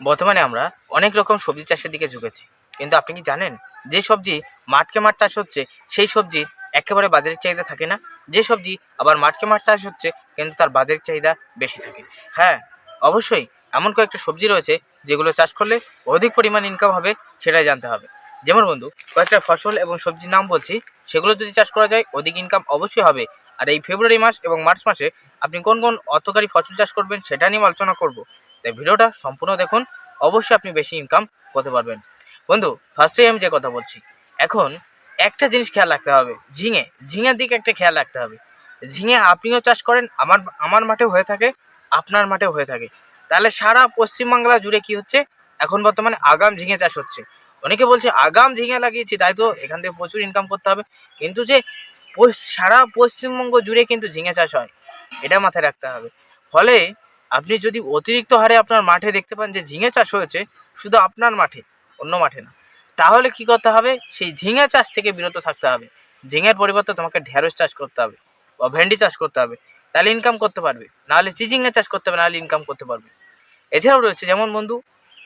বর্তমানে আমরা অনেক রকম সবজি চাষের দিকে ঝুঁকেছি। কিন্তু আপনি কি জানেন, যে সবজি মাঠকে মাঠ চাষ হচ্ছে, সেই সবজি একেবারে বাজারের চাহিদা থাকে না। যে সবজি আবার মাঠকে মাঠ চাষ হচ্ছে, কিন্তু তার বাজারের চাহিদা বেশি থাকে। হ্যাঁ অবশ্যই এমন কয়েকটা সবজি রয়েছে, যেগুলো চাষ করলে অধিক পরিমাণ ইনকাম হবে, সেটাই জানতে হবে। যেমন বন্ধু, কয়েকটা ফসল এবং সবজির নাম বলছি, সেগুলো যদি চাষ করা যায়, অধিক ইনকাম অবশ্যই হবে। আর এই ফেব্রুয়ারি মাস এবং মার্চ মাসে আপনি কোন কোন অর্থকারী ফসল চাষ করবেন, সেটা নিয়ে আলোচনা করব। তাই ভিডিওটা সম্পূর্ণ দেখুন। অবশ্যই আপনি বেশি ইনকাম করতে পারবেন। বন্ধু ফার্স্টে আমি যে কথা বলছি, এখন একটা জিনিস খেয়াল রাখতে হবে। ঝিঙে, ঝিঙের দিকে একটা খেয়াল রাখতে হবে। ঝিঙে আপনিও চাষ করেন, আমার আমার মাঠেও হয়ে থাকে, আপনার মাঠেও হয়ে থাকে। তাহলে সারা পশ্চিমবাংলা জুড়ে কি হচ্ছে? এখন বর্তমানে আগাম ঝিঙে চাষ হচ্ছে। অনেকে বলছে, আগাম ঝিঙে লাগিয়েছি, তাই তো এখান থেকে প্রচুর ইনকাম করতে হবে। কিন্তু যে সারা পশ্চিমবঙ্গ জুড়ে কিন্তু ঝিঙে চাষ হয়, এটা মাথায় রাখতে হবে। ফলে আপনি যদি অতিরিক্ত হারে আপনার মাঠে দেখতে পান যে ঝিঙে চাষ হয়েছে, শুধু আপনার মাঠে, অন্য মাঠে না। তাহলে কি করতে হবে? সেই ঝিঙে চাষ থেকে বিরত থাকতে হবে। ঝিঙের পরিবর্তে তোমাকে ঢেঁড়স চাষ করতে হবে বা ভেন্ডি চাষ করতে হবে। তাহলে ইনকাম করতে পারবে। নাহলে চিচিঙ্গা চাষ করতে হবে, নাহলে ইনকাম করতে পারবে। এছাড়াও রয়েছে, যেমন বন্ধু,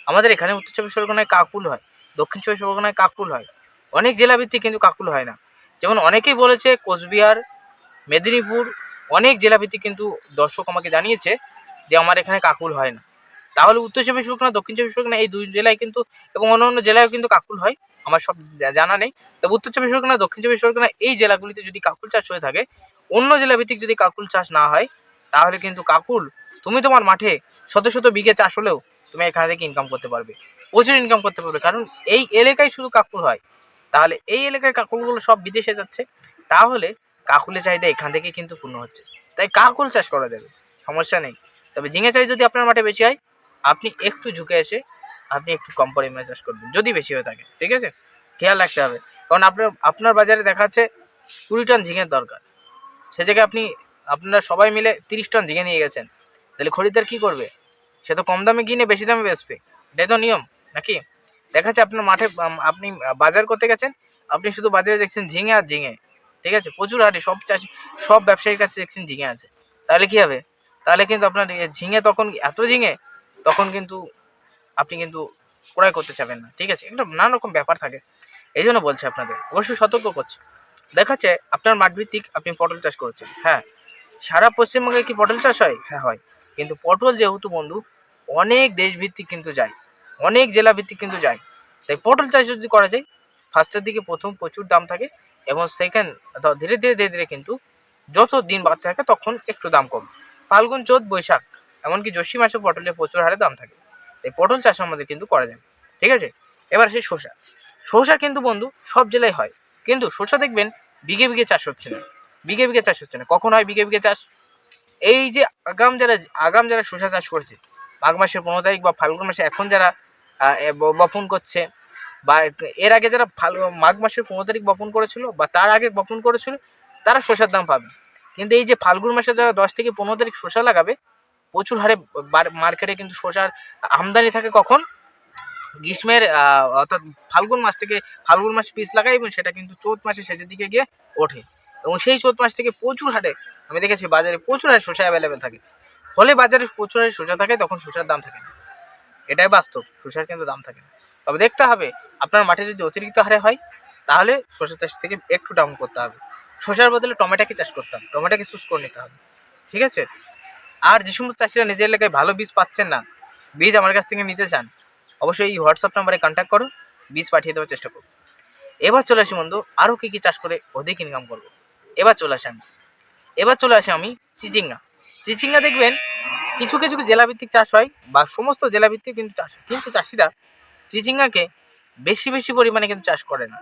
আমাদের এখানে উত্তর চব্বিশ পরগনায় কাকুল হয়, দক্ষিণ চব্বিশ পরগনায় কাকুল হয়। অনেক জেলাভিত্তিক কিন্তু কাকুল হয় না। যেমন অনেকেই বলেছে, কোচবিহার, মেদিনীপুর, অনেক জেলাভিত্তিক কিন্তু দর্শক আমাকে জানিয়েছে যে আমার এখানে কাকুল হয় না। তাহলে উত্তর চব্বিশ পরগনা, দক্ষিণ চব্বিশ পরগনা এই দুই জেলায় কিন্তু এবং অন্য অন্য জেলায়ও কিন্তু কাকুল হয়, আমার সব জানা নেই। তবে উত্তর চব্বিশ পরগনা, দক্ষিণ চব্বিশ পরগনা এই জেলাগুলিতে যদি কাকুল চাষ হয়ে থাকে, অন্য জেলাভিত্তিক যদি কাকুল চাষ না হয়, তাহলে কিন্তু কাকুল, তুমি তোমার মাঠে শত শত বিঘে চাষ হলেও তুমি এখানে থেকে ইনকাম করতে পারবে। প্রচুর ইনকাম করতে পারবে, কারণ এই এলাকায় শুধু কাকুল হয়। তাহলে এই এলাকায় কাকুলগুলো সব বিদেশে যাচ্ছে, তাহলে কাকুলের চাহিদা এখান থেকে কিন্তু পূর্ণ হচ্ছে। তাই কাকুল চাষ করা যাবে, সমস্যা নেই। তবে ঝিঙে চাষ যদি আপনার মাঠে বেশি হয়, আপনি একটু ঝুঁকে এসে আপনি একটু কম পরিমাণে চাষ করবেন, যদি বেশি হয়ে থাকে, ঠিক আছে? খেয়াল রাখতে হবে। কারণ আপনার আপনার বাজারে দেখা যাচ্ছে কুড়ি টন ঝিঙের দরকার। সে জায়গায় আপনি, আপনারা সবাই মিলে তিরিশ টন ঝিঙে নিয়ে গেছেন। তাহলে খরিদ্দার কী করবে? সে তো কম দামে কিনে বেশি দামে বেচবে। এটাই তো নিয়ম, নাকি? দেখা যাচ্ছে আপনার মাঠে আপনি বাজার করতে গেছেন, আপনি শুধু বাজারে দেখছেন ঝিঙে আর ঝিঙে, ঠিক আছে? প্রচুর হাটে সব চাষি, সব ব্যবসায়ীর কাছে দেখছেন ঝিঙে আছে। তাহলে কি হবে? তাহলে কিন্তু আপনার ঝিঙে তখন এত ঝিঙে, তখন কিন্তু আপনি কিন্তু ক্রয় করতে চাবেন না। ঠিক আছে? একটা নানা রকম ব্যাপার থাকে। এই জন্য বলছে আপনাদের অবশ্যই সতর্ক করছে। দেখাচ্ছে আপনার মাঠ ভিত্তিক আপনি পটল চাষ করেছেন। হ্যাঁ সারা পশ্চিমবঙ্গে কি পটল চাষ হয়? হ্যাঁ হয়। কিন্তু পটল যেহেতু বন্ধু, অনেক দেশভিত্তিক কিন্তু যায়। অনেক জেলা ভিত্তিক কিন্তু যায়। তাই পটল চাষ যদি করা যায়, ফার্স্টের দিকে প্রথম প্রচুর দাম থাকে এবং সেকেন্ড ধীরে ধীরে ধীরে ধীরে কিন্তু যত দিন বাড়তে থাকে তখন একটু দাম কম। ফাল্গুন চোদ্দ বৈশাখ। এমনকি জ্যৈষ্ঠী মাসে পটলের প্রচুর হারে দাম থাকে। তাই পটল চাষ আমাদের কিন্তু করা যায়। ঠিক আছে? এবার সেই শসা। শসা কিন্তু বন্ধু, সব জেলায় হয়। কিন্তু শসা দেখবেন, বিঘে বিঘে চাষ হচ্ছে না। বিঘে বিঘে চাষ হচ্ছে না। কখন হয় বিঘে বিঘে চাষ? এই যে আগাম যারা আগাম যারা শসা চাষ করছে, মাঘ মাসের পনেরো তারিখ বা ফাল্গুন মাসে এখন যারা বপন করছে, বা এর আগে যারা মাঘ মাসের পনেরো তারিখ বপন করেছিল, বা তার আগে বপন করেছিল, তারা শসার দাম পাবে। কিন্তু এই যে ফাল্গুন মাসে যারা দশ থেকে পনেরো তারিখ শসা লাগাবে, প্রচুর হারে মার্কেটে কিন্তু শসার আমদানি থাকে কখন? গ্রীষ্মের অর্থাৎ ফাল্গুন মাস থেকে ফাল্গুন মাসে পিস লাগাই এবং সেটা কিন্তু চৈত মাসে শেষের দিকে গিয়ে ওঠে। এবং সেই চৈত মাস থেকে প্রচুর হারে, আমি দেখেছি বাজারে প্রচুর হারে শসা অ্যাভেলেবেল থাকে। ফলে বাজারে প্রচুর হারে শসা থাকে, তখন শসার দাম থাকে না। এটাই বাস্তব, শসার কিন্তু দাম থাকে না। তবে দেখতে হবে, আপনার মাঠে যদি অতিরিক্ত হারে হয়, তাহলে শসা চাষ থেকে একটু ডাউন করতে হবে। শসার বদলে টমেটোকে চাষ করতে হবে টমেটোকে চুজ করে নিতে হবে। ঠিক আছে? আর যে সমস্ত চাষিরা নিজের এলাকায় ভালো বীজ পাচ্ছেন না, বীজ আমার কাছ থেকে নিতে চান, অবশ্যই এই হোয়াটসঅ্যাপ নাম্বারে কন্ট্যাক্ট করো, বীজ পাঠিয়ে দেওয়ার চেষ্টা করো এবার চলে আসি বন্ধু আরও কী কী চাষ করে অধিক ইনকাম করব। এবার চলে আসি আমি। এবার চলে আসি আমি চিচিঙ্গা। চিচিঙ্গা দেখবেন কিছু কিছু জেলাভিত্তিক চাষ হয় বা সমস্ত জেলাভিত্তিক কিন্তু চাষ হয়। কিন্তু চাষিরা চিচিঙ্গাকে বেশি বেশি পরিমাণে কিন্তু চাষ করে না।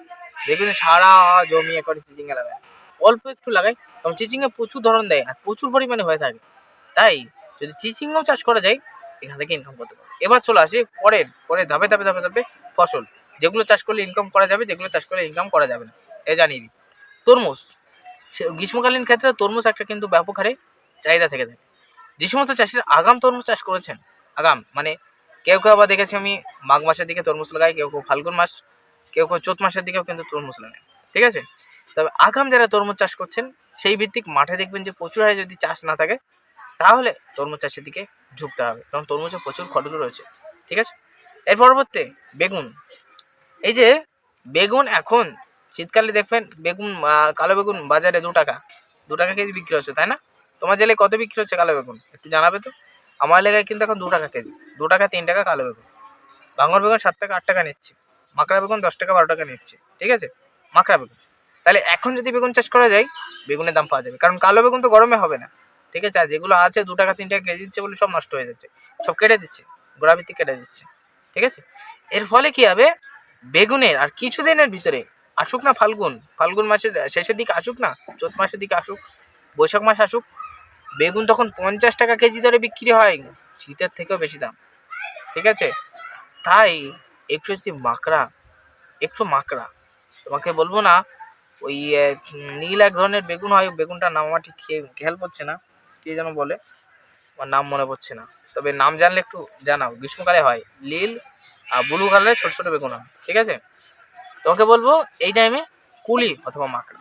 দেখবেন সারা জমি করে চিচিঙ্গা লাগায়। অল্প একটু লাগাই, কারণ চিচিংয়ে প্রচুর ধরন দেয় আর প্রচুর পরিমাণে হয়ে থাকে। তাই যদি চিচিঙ্গাও চাষ করা যায়, এখান থেকে ইনকাম করতে পারে এবার চলে আসি পরের, পরে ধাপে ধাপে ধাপে ধাপে ফসল। যেগুলো চাষ করলে ইনকাম করা যাবে, যেগুলো চাষ করলে ইনকাম করা যাবে না। এ জানিয়ে দিই। তরমুজ। গ্রীষ্মকালীন ক্ষেত্রে তরমুজ একটা কিন্তু ব্যাপক হারে চাহিদা থেকে থাকে। যে সমস্ত চাষিরা আগাম তরমুজ চাষ করেছেন। আগাম মানে কেউ কেউ আবার দেখেছি আমি, মাঘ মাসের দিকে তরমুজ লাগাই, কেউ কেউ ফাল্গুন মাস, কেউ কেউ চৈত মাসের দিকেও কিন্তু তরমুজ লাগায়। ঠিক আছে? তবে আগাম যারা তরমুজ চাষ করছেন, সেই ভিত্তিক মাঠে দেখবেন যে প্রচুর হারে যদি চাষ না থাকে, তাহলে তরমুজ চাষের দিকে ঝুঁকতে হবে। কারণ তরমুজে প্রচুর খরচ রয়েছে। ঠিক আছে? এর পরবর্তী, বেগুন। এই যে বেগুন এখন শীতকালে দেখবেন বেগুন কালো বেগুন বাজারে দু টাকা। দু টাকা কেজি বিক্রি হচ্ছে, তাই না? তোমার জেলায় কত বিক্রি হচ্ছে কালো বেগুন? একটু জানাবে তো? আমার এলাকায় কিন্তু এখন দু টাকা কেজি। দু টাকা, তিন টাকা কালো বেগুন। বাঙর বেগুন সাত টাকা, আট টাকা নিচ্ছে। মাকড়া বেগুন দশ টাকা, বারো টাকা নিচ্ছে। ঠিক আছে? মাকড়া বেগুন। তাহলে এখন যদি বেগুন চাষ করা যায়, বেগুনের দাম পাওয়া যাবে। কারণ কালো বেগুন তো গরমে হবে না। ঠিক আছে? আর যেগুলো আছে, দু টাকা, তিন টাকা কেজি দিচ্ছে বলে সব নষ্ট হয়ে যাচ্ছে। সব কেটে দিচ্ছে। গোড়া ভিত্তি কেটে দিচ্ছে। ঠিক আছে? এর ফলে কি হবে? বেগুনের আর কিছুদিনের ভিতরে আসুক না ফাল্গুন ফাল্গুন মাসের শেষের দিকে আসুক না, চৈত মাসের দিকে আসুক, বৈশাখ মাস আসুক, বেগুন তখন পঞ্চাশ টাকা কেজি দরে বিক্রি হয়। শীতের থেকেও বেশি দাম। ঠিক আছে? তাই একটু যদি মাকড়া, একটু মাকড়া, তোমাকে বলব না ওই নীল এক ধরনের বেগুন হয়, বেগুনটার নাম আমার ঠিক খেয়ে- খেয়াল পড়ছে না, কে যেন বলে, আমার নাম মনে পড়ছে না। তবে নাম জানলে একটু জানাও, গ্রীষ্মকালে হয় নীল আর ব্লু কালারের ছোট ছোট বেগুন হয়, ঠিক আছে? তোমাকে বলব, এই টাইমে কুলি অথবা মাকড়া।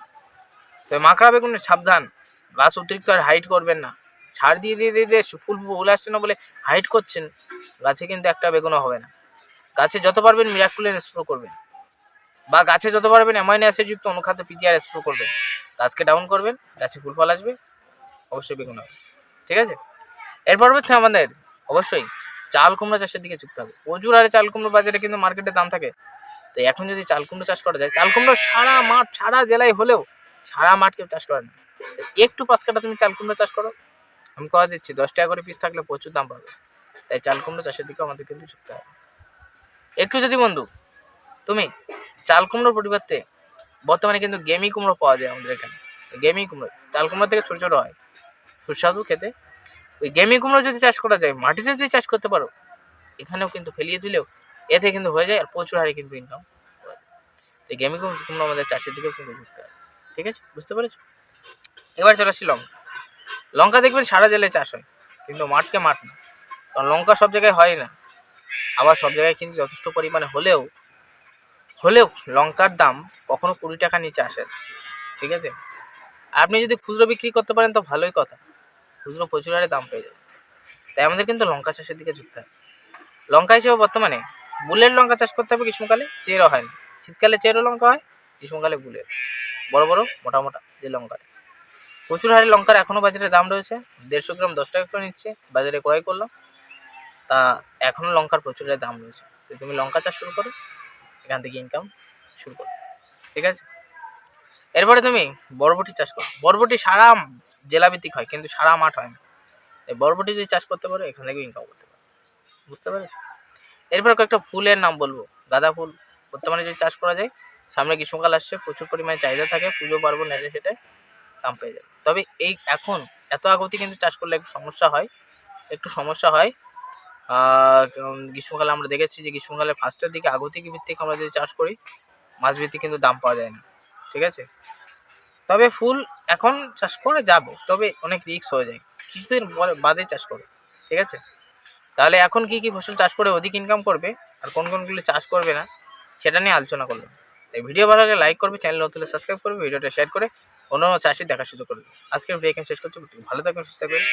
তবে মাকড়া বেগুনের সাবধান, গাছ অতিরিক্ত আর হাইট করবেন না। সার দিয়ে দিয়ে দিয়ে দিয়ে ফুল ফুল আসছে না বলে হাইট করছেন, গাছে কিন্তু একটা বেগুনও হবে না। গাছে যত পারবেন মিরাকুলের স্প্রো করবেন। বা গাছে যত পারবেন অ্যামাইনো অ্যাসিডযুক্ত অনুখাদ্য পিজিআর স্প্রে করবেন। গাছকে ডাউন করবেন, গাছে ফুল ফল আসবে, অবশ্যই বেগুন হবে। ঠিক আছে? এরপর পরবর্তী আমাদের, অবশ্যই চাল কুমড়ো চাষের দিকে যুক্ত হবে। প্রচুর হারে চাল কুমড়ো বাজারে কিন্তু মার্কেটে দাম থাকে। তো এখন যদি চাল কুমড়ো চাষ করা যায়, চাল কুমড়ো সারা মাঠ, সারা জেলায় হলেও সারা মাঠ কেউ চাষ করে না। একটু পাঁচ কাটা তুমি চাল কুমড়ো চাষ করো। আমি কথা দিচ্ছি, দশ টাকা করে পিস থাকলে প্রচুর দাম পাবে। তাই চাল কুমড়ো চাষের দিকে আমাদের কিন্তু যুক্ত হবে। একটু যদি বন্ধু, তুমি চাল কুমড়োর পরিবর্তে বর্তমানে কিন্তু গেমি কুমড়ো পাওয়া যায় আমাদের এখানে। গেমি কুমড়ো, চাল কুমড়ো থেকে ছোটো ছোটো হয়। সুস্বাদু খেতে। ওই গেমি কুমড়ো যদি চাষ করা যায়, মাটিতে যদি চাষ করতে পারো, এখানেও কিন্তু ফেলিয়ে দিলেও এতে কিন্তু হয়ে যায় আর প্রচুর হারে কিন্তু ইনকাম এই গেমি কুমড়ো আমাদের চাষের দিকেও কিন্তু ঢুকতে হবে ঠিক আছে? বুঝতে পেরেছ? এবার চলে আসছি লঙ্কা। লঙ্কা দেখবেন সারা জেলায় চাষ হয়, কিন্তু মাঠকে মাঠ না। কারণ লঙ্কা সব জায়গায় হয় না। আবার সব জায়গায় কিন্তু যথেষ্ট পরিমাণে হলেও হলেও লঙ্কার দাম কখনো কুড়ি টাকা নিচে আসে ঠিক আছে? আপনি যদি খুচরো বিক্রি করতে পারেন তো ভালোই কথা, খুচরো প্রচুর হারে দাম পেয়ে যাবে। তাই আমাদের কিন্তু লঙ্কা চাষের দিকে ঝুঁকতে হবে। লঙ্কা হিসেবে বর্তমানে বুলের লঙ্কা চাষ করতে হবে গ্রীষ্মকালে, চেরও হয় না। শীতকালে চেরো লঙ্কা হয়, গ্রীষ্মকালে বুলের বড় বড়, মোটা মোটা যে লঙ্কাটা। প্রচুর হারে লঙ্কার এখনও বাজারে দাম রয়েছে, দেড়শো গ্রাম দশ টাকা করে নিচ্ছে, বাজারে ক্রয় করলাম। তা এখনও লঙ্কার প্রচুর হারে দাম রয়েছে। তুমি লঙ্কা চাষ শুরু করো। এখান থেকে ইনকাম শুরু করো ঠিক আছে? এরপরে তুমি বরবটি চাষ করো। বরবটি সারা জেলাভিত্তিক হয়, কিন্তু সারা মাঠ হয় না। বরবটি যদি চাষ করতে পারো, এখান থেকেও ইনকাম করতে পারো। বুঝতে পেরেছ? এরপর কয়েকটা ফুলের নাম বলব। গাঁদা ফুল। বর্তমানে যদি চাষ করা যায়, সামনে গ্রীষ্মকাল আসছে, প্রচুর পরিমাণে চাহিদা থাকে, পুজো পার্বণ এটে সেটে দাম পেয়ে যাবে। তবে এই এখন এত আগতি কিন্তু চাষ করলে একটু সমস্যা হয়। একটু সমস্যা হয় গ্রীষ্মকালে আমরা দেখেছি যে গ্রীষ্মকালে ফার্স্টের দিকে আগতিক ভিত্তিক আমরা যদি চাষ করি, মাছ ভিত্তিক কিন্তু দাম পাওয়া যায় না, ঠিক আছে? তবে ফুল এখন চাষ করে যাবে, তবে অনেক রিস্ক হয়ে যায়, কিছুদিন পরে বাদে চাষ করো ঠিক আছে? তাহলে এখন কি কি ফসল চাষ করে অধিক ইনকাম করবে, আর কোন কোনগুলো চাষ করবে না, সেটা নিয়ে আলোচনা করলাম। এই ভিডিও ভালো লাগলে লাইক করবে চ্যানেল নতুন সাবস্ক্রাইব করবে ভিডিওটা শেয়ার করে অন্য চাষি দেখা শুরু করবে আজকের ভিডিও এখানে শেষ করছি, ভালো থাকবেন, সুস্থ থাকবেন